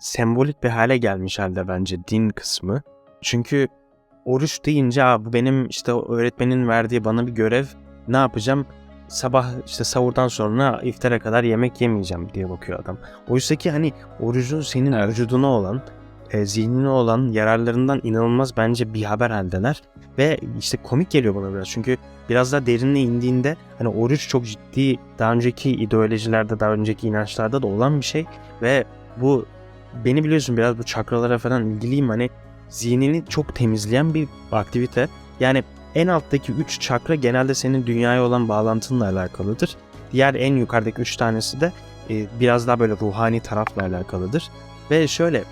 sembolik bir hale gelmiş halde bence din kısmı. Çünkü oruç deyince Aa, bu benim işte öğretmenin verdiği bana bir görev. Ne yapacağım? Sabah işte savurdan sonra iftara kadar yemek yemeyeceğim diye bakıyor adam. Oysa ki hani orucun senin Evet. vücuduna olan, e, zihnine olan yararlarından inanılmaz bence bir haber haldeler. Ve işte komik geliyor bana biraz. Çünkü biraz daha derinine indiğinde hani oruç çok ciddi daha önceki ideolojilerde, daha önceki inançlarda da olan bir şey. Ve bu beni biliyorsun biraz bu çakralara falan ilgiliyim. Hani zihnini çok temizleyen bir aktivite. Yani en alttaki 3 çakra genelde senin dünyaya olan bağlantınla alakalıdır. Diğer en yukarıdaki 3 tanesi de e, biraz daha böyle ruhani tarafla alakalıdır. Ve şöyle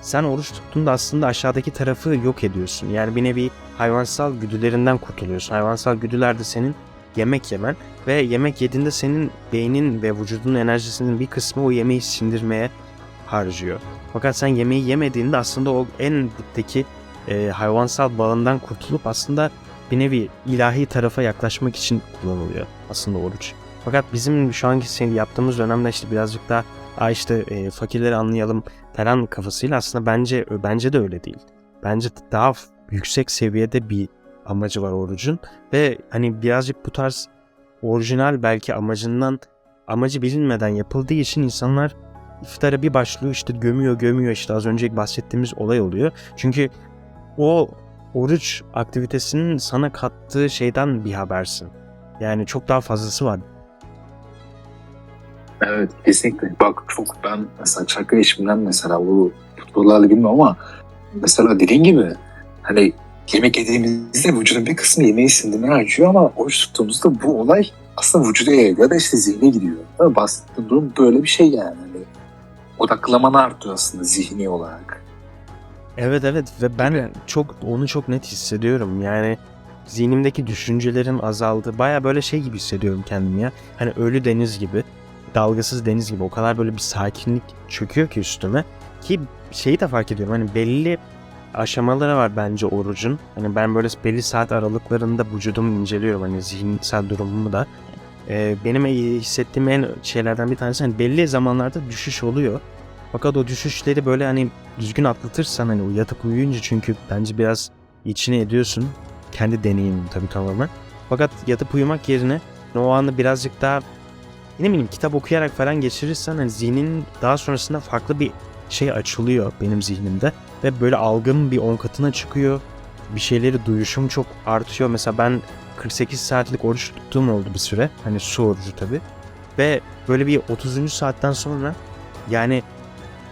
sen oruç tuttuğunda aslında aşağıdaki tarafı yok ediyorsun. Yani bir nevi hayvansal güdülerinden kurtuluyorsun. Hayvansal güdüler de senin yemek yemen ve yemek yediğinde senin beynin ve vücudunun enerjisinin bir kısmı o yemeği sindirmeye harcıyor. Fakat sen yemeği yemediğinde aslında o en dipteki e, hayvansal bağından kurtulup aslında bir nevi ilahi tarafa yaklaşmak için kullanılıyor aslında oruç. Fakat bizim şu anki yaptığımız dönemde işte birazcık daha Aa işte e, fakirleri anlayalım falan kafasıyla aslında bence bence de öyle değil. Bence daha yüksek seviyede bir amacı var orucun ve hani birazcık bu tarz orijinal belki amacından amacı bilinmeden yapıldığı için insanlar iftara bir başlıyor işte gömüyor gömüyor işte az önce bahsettiğimiz olay oluyor. Çünkü o oruç aktivitesinin sana kattığı şeyden bir habersin. Yani çok daha fazlası var. Evet kesinlikle. Bak çok ben mesela çakra eşimden mesela bu futbollarla bilmiyorum ama mesela dediğin gibi hani yemek yediğimizde vücudun bir kısmı yemeği sindirmeye harcıyor ama oruç tuttuğumuzda bu olay aslında vücuda ya da işte zihne gidiyor. Bahsettiğin durum böyle bir şey yani. Odaklamanı artıyor aslında zihni olarak. Evet evet ve ben çok onu çok net hissediyorum. Yani zihnimdeki düşüncelerin azaldı. Baya böyle şey gibi hissediyorum kendimi ya. Hani ölü deniz gibi, dalgasız deniz gibi o kadar böyle bir sakinlik çöküyor ki üstüme. Ki şeyi de fark ediyorum hani belli aşamaları var bence orucun. Hani ben böyle belli saat aralıklarında vücudumu inceliyorum hani zihinsel durumumu da. Ee, benim hissettiğim en şeylerden bir tanesi hani belli zamanlarda düşüş oluyor. Fakat o düşüşleri böyle hani düzgün atlatırsan hani yatıp uyuyunca çünkü bence biraz içine ediyorsun. Kendi deneyimim tabii tamamen. Fakat yatıp uyumak yerine o anı birazcık daha ne bileyim kitap okuyarak falan geçirirsen hani zihnin daha sonrasında farklı bir şey açılıyor benim zihnimde. Ve böyle algım bir on katına çıkıyor. Bir şeyleri duyuşum çok artıyor. Mesela ben 48 saatlik oruç tuttuğum oldu bir süre. Hani su orucu tabii. Ve böyle bir 30. saatten sonra yani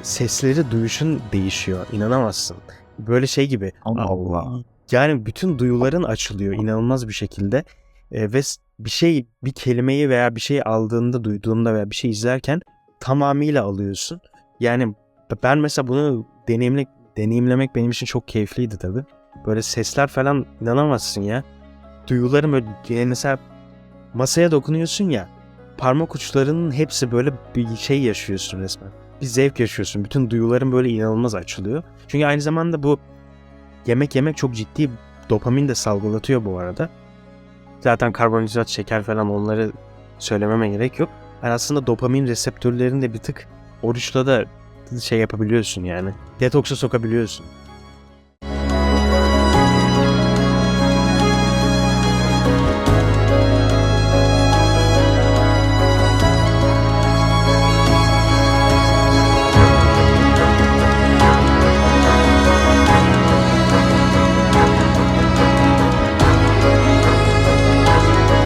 sesleri duyuşun değişiyor. İnanamazsın. Böyle şey gibi. Allah Allah. Yani bütün duyuların açılıyor inanılmaz bir şekilde. E, ve bir şey, bir kelimeyi veya bir şey aldığında, duyduğunda veya bir şey izlerken tamamıyla alıyorsun. Yani ben mesela bunu deneyimle, deneyimlemek benim için çok keyifliydi tabii. Böyle sesler falan inanamazsın ya. Duyularım yani mesela masaya dokunuyorsun ya parmak uçlarının hepsi böyle bir şey yaşıyorsun resmen. Bir zevk yaşıyorsun. Bütün duyuların böyle inanılmaz açılıyor. Çünkü aynı zamanda bu yemek yemek çok ciddi dopamin de salgılatıyor bu arada. Zaten karbonhidrat, şeker falan onları söylememe gerek yok. Yani aslında dopamin reseptörlerini de bir tık oruçla da şey yapabiliyorsun yani. Detoksa sokabiliyorsun.